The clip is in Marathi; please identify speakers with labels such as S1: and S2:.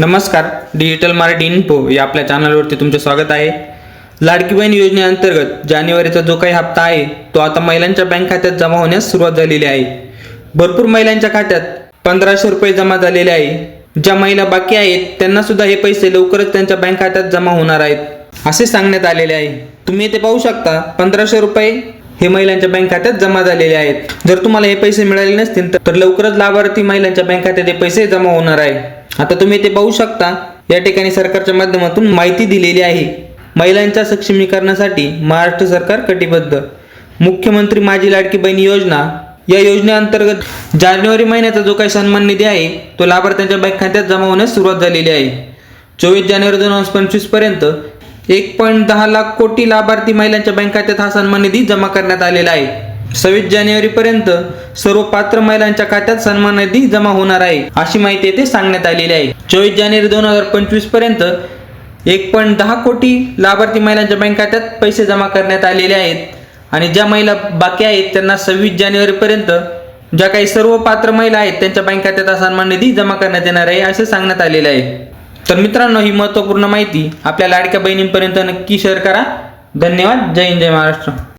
S1: नमस्कार डिजिटल मराठी इन्फो या आपल्या चॅनलवरती तुमचे स्वागत आहे. लाडकी बहीण योजनेअंतर्गत जानेवारीचा जो काही हप्ता आहे तो आता महिलांच्या बँक खात्यात जमा होण्यास सुरुवात झालेली आहे. भरपूर महिलांच्या खात्यात पंधराशे रुपये जमा झालेले आहे. ज्या महिला बाकी आहेत त्यांना सुद्धा हे पैसे लवकरच त्यांच्या बँक खात्यात जमा होणार आहेत. असे सांगण्यात आलेले आहे. तुम्ही इथे पाहू शकता पंधराशे रुपये हे महिलांच्या बँक खात्यात जमा झालेले आहेत. जर तुम्हाला हे पैसे मिळाले नसतील तर लवकरच लाभार्थी महिलांच्या बँक खात्यात हे पैसे जमा होणार आहे. आता तुम्ही इथे पाहू शकता या ठिकाणी सरकारच्या माध्यमातून माहिती दिलेली आहे. महिलांच्या सक्षमीकरणासाठी महाराष्ट्र सरकार कटिबद्ध. मुख्यमंत्री माझी लाडकी बहिणी योजना या योजनेअंतर्गत जानेवारी महिन्याचा जो काही सन्मान निधी आहे तो लाभार्थ्यांच्या बँक खात्यात जमा होण्यास सुरुवात झालेली आहे. चोवीस जानेवारी दोन हजार पंचवीसपर्यंत एक पॉईंट दहा लाख कोटी लाभार्थी महिलांच्या बँक खात्यात हा सन्मान निधी जमा करण्यात आलेला आहे. सव्वीस जानेवारी पर्यंत सर्व पात्र महिलांच्या खात्यात सन्मान निधी जमा होणार आहे अशी माहिती येथे सांगण्यात आलेली आहे. चोवीस जानेवारी दोन हजार पंचवीसपर्यंत एक पॉईंट दहा कोटी लाभार्थी महिलांच्या बँक खात्यात पैसे जमा करण्यात आलेले आहेत आणि ज्या महिला बाकी आहेत त्यांना सव्वीस जानेवारीपर्यंत ज्या काही सर्व पात्र महिला आहेत त्यांच्या बँक खात्यात हा सन्मान निधी जमा करण्यात येणार आहे असे सांगण्यात आलेले आहे. तर मित्रांनो ही महत्त्वपूर्ण माहिती आपल्या लाडक्या बहिणींपर्यंत नक्की शेअर करा. धन्यवाद. जय हिंद जय महाराष्ट्र.